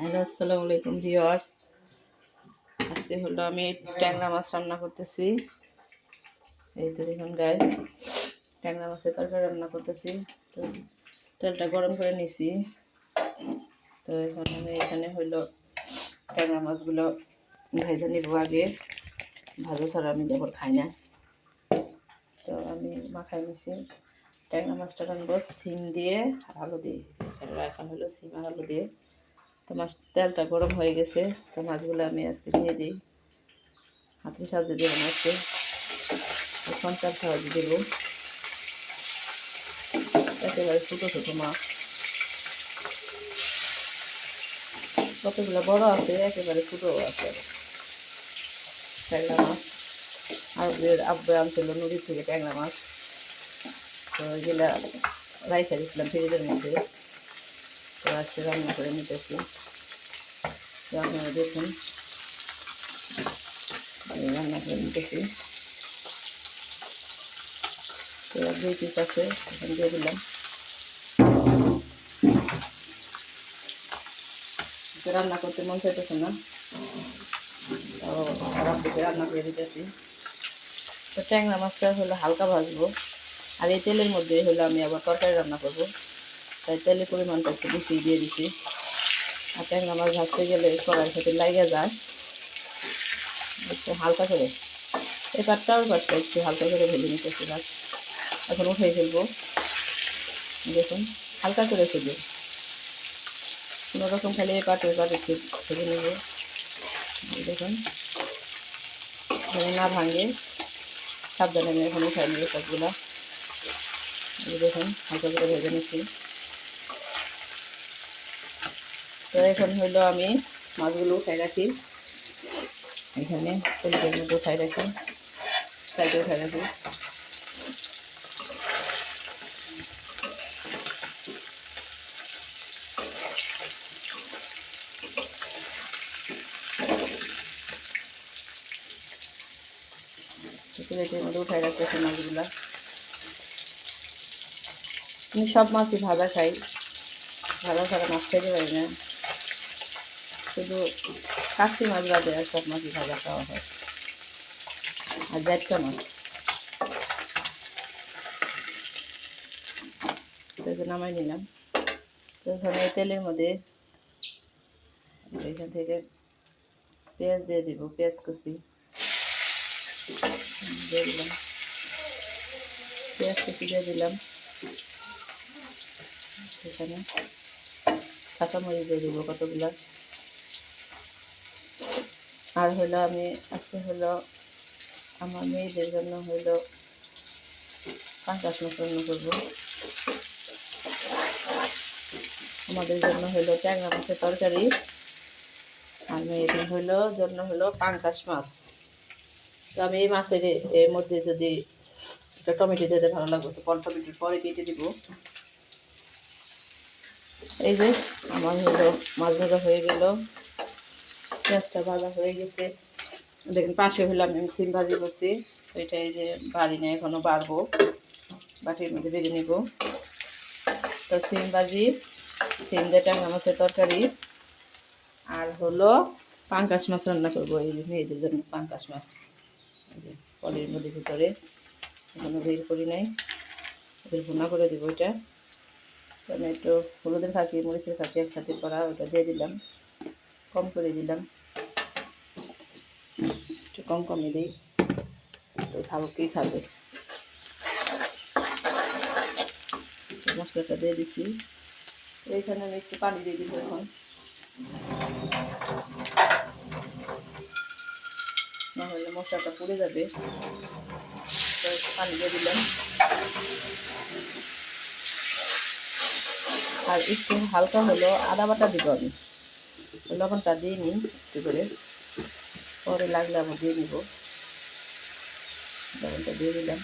Hello, আসসালামু আলাইকুম viewers. আজকে হলো আমি ট্যাংরা মাছ রান্না করতেছি। এই তো দেখুন গাইস ট্যাংরা মাছের তরকারি রান্না করতেছি। তো তেলটা গরম করে নিছি। তো এখন আমি এখানে হলো ট্যাংরা মাছগুলো ভেজে নিব আগে। ভাজা ছাড়া আমি যেমন খাই না। তো আমি মাখাই নিছি। ট্যাংরা মাছটা রানবো সিম দিয়ে আর আলু দিয়ে। এখন হলো সিম আর আলু দিয়ে। তো মাছ, তেলটা গরম হয়ে গেছে, তো মাছগুলো আমি আজকে দিয়ে দিই। হাতের সাহায্যে না আজকে সন্তান সাহায্যে দেবো। একেবারে ছোটো ছোটো মাছ। কতগুলো বড় আছে, একেবারে ছোটো আছে। ট্যাংরা মাছ। আর আব্বু আনছিল নদীর থেকে ট্যাংরা মাছ। তো এগুলা রাইসা দিয়েছিলাম ফ্রিজের মধ্যে। তো আজকে রান্না করে নিতেছি। আপনারা দেখুন। রান্না করে নিতেছি। তো দুই পিস আছে, এখন দিয়ে দিলাম। রান্না করতে মন চাইতেছে না। তো রাব্বুকে রান্না করে দিতেছি তো ট্যাংরা মাছটা হলো হালকা ভাজবো। আর এই তেলের মধ্যে হলো আমি আবার তরকারি রান্না করব। তাই তেলের পরিমাণটা একটু বেশি দিয়ে দিছি। আর ট্যাংরা মাছ ভাজতে গেলে কড়াইয়ের সাথে লাগিয়ে যায়। একটু হালকা করে। এই পাটটা ওই পাটটা একটু হালকা করে ভেজে নিতেছি মাছ এখন উঠে ফেলব। দেখুন, হালকা করে ফেলব কোনো রকম খালি এই পাট, ওই পাট একটু ভেজে নেব। দেখুন না ভাঙে। সাবধানে আমি এখন উঠাই নেব সবগুলা দেখুন, হালকা করে ভেজে নিচ্ছি। তো এখন হইল আমি মাছগুলো উঠাই রাখি। এখানে মধ্যে উঠাই রাখি সাইডে উঠাই রাখি। উঠাই রাখতেছি মাছগুলা। আমি সব মাছই ভাজা খাই, ভাজা ছাড়া মাছ খেতে পারি না। শুধু কাশি মাছ বাদে আর সব মাছই ভাজা খাওয়া হয়। আর জ্যাটকা মাছ। নামাই নিলাম। তো এখানে তেলের মধ্যে এখান থেকে পেঁয়াজ দিয়ে দিব, পেঁয়াজ কুচি। দিয়ে দিলাম। পেঁয়াজ কুচি দিয়ে দিলাম। এখানে কাঁচামরিচ দিয়ে দিব কতগুলা? আর হলো আমি, আজকে হলো আমার মেয়েদের জন্য পাঁচাশ মাছ রান্না করব। আমাদের জন্য হলো ট্যাংরা মাছের তরকারি। আর মেয়েদের হলো জন্য হলো পাঙ্কাশ মাছ। তো আমি এই মাছের এর মধ্যে যদি একটা টমেটো দিতে ভালো লাগবে তো কল টমেটোর পরে কেটে দিব। এই যে আমার হলো মাছ ভাজা হয়ে গেল। পেঁয়াজটা ভাজা হয়ে গেছে। দেখুন, পাশে হলো আমি সিম ভাজি করছি। ওইটা এই যে বাড়ি নিয়ে এখনও বাড়বো। বাটির মধ্যে বেজে নিব। তো সিম ভাজি, সিম ট্যাংরা মাছের তরকারি। আর হলো পাঙ্কাশ মাছ রান্না করব, এই মেয়েদের জন্য পাঙ্কাশ মাছ। পলির মধ্যে ভিতরে। এখনও বের করি নাই। ওদের ভুনা করে দেবো এটা আমি একটু হলুদের খাকি মরিচের খাকি একসাথে করা ওটা দিয়ে দিলাম। কম করে দিলাম। কম কমে দিই। তো ঝালকেই খাবে? মশলাটা দিয়ে দিচ্ছি। এইখানে আমি একটু পানি দিয়ে দিব এখন। নাহলে মশলাটা পুড়ে যাবে। তো একটু পানি দিয়ে দিলাম। আর একটু হালকা হলো আদা বাটা দিব আমি। লবণটা দিয়ে নিই একটু করে। পরে লাগলে আবার দিয়ে নিব লবণটা দিয়ে দিলাম।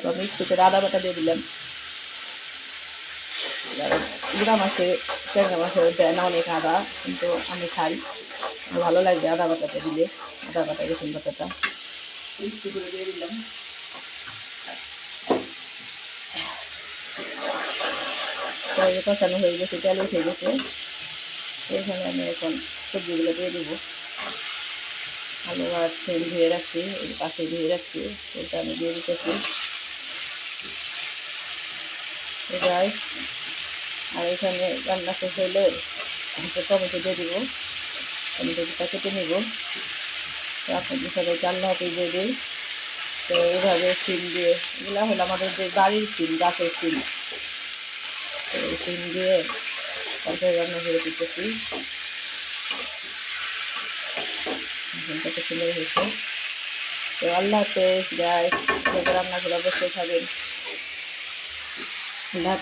তো আমি একটু আদা বাটা দিয়ে দিলাম। গুঁড়া মাছের ট্যাংরা মাছের দেয় না অনেক আদা, কিন্তু আমি খাই। ভালো লাগবে আদা বাটাটা দিলে। আদা বাটা রসুন বাটাটা একটু করে দিয়ে দিলাম কড়াইয়ে কষানো হয়ে গেছে, তেল উঠে গেছে। এখানে আমি এখন সবজিগুলো দিয়ে দিব। আলু আর তেল ধুয়ে রাখছি পাশে ধুয়ে রাখছি, ওটা আমি দিয়ে দিতেছি। গাছ আর এখানে রান্না শেষ হলে টমেটো দিয়ে দিব। টমেটোটা কেটে নিব। আপনাদের সবাই আল্লাহ হাফিজ দিই। তো এইভাবে সিম দিয়ে, এগুলো হলো আমাদের যে বাড়ির সিম, গাছের সিম। তো সিম দিয়ে তারপরে রান্না করে দিতেছি। কত সুন্দর হয়েছে। তো আল্লাহ হাফেজ গাছ রান্না করে অবশ্যই খাবেন। আল্লাহ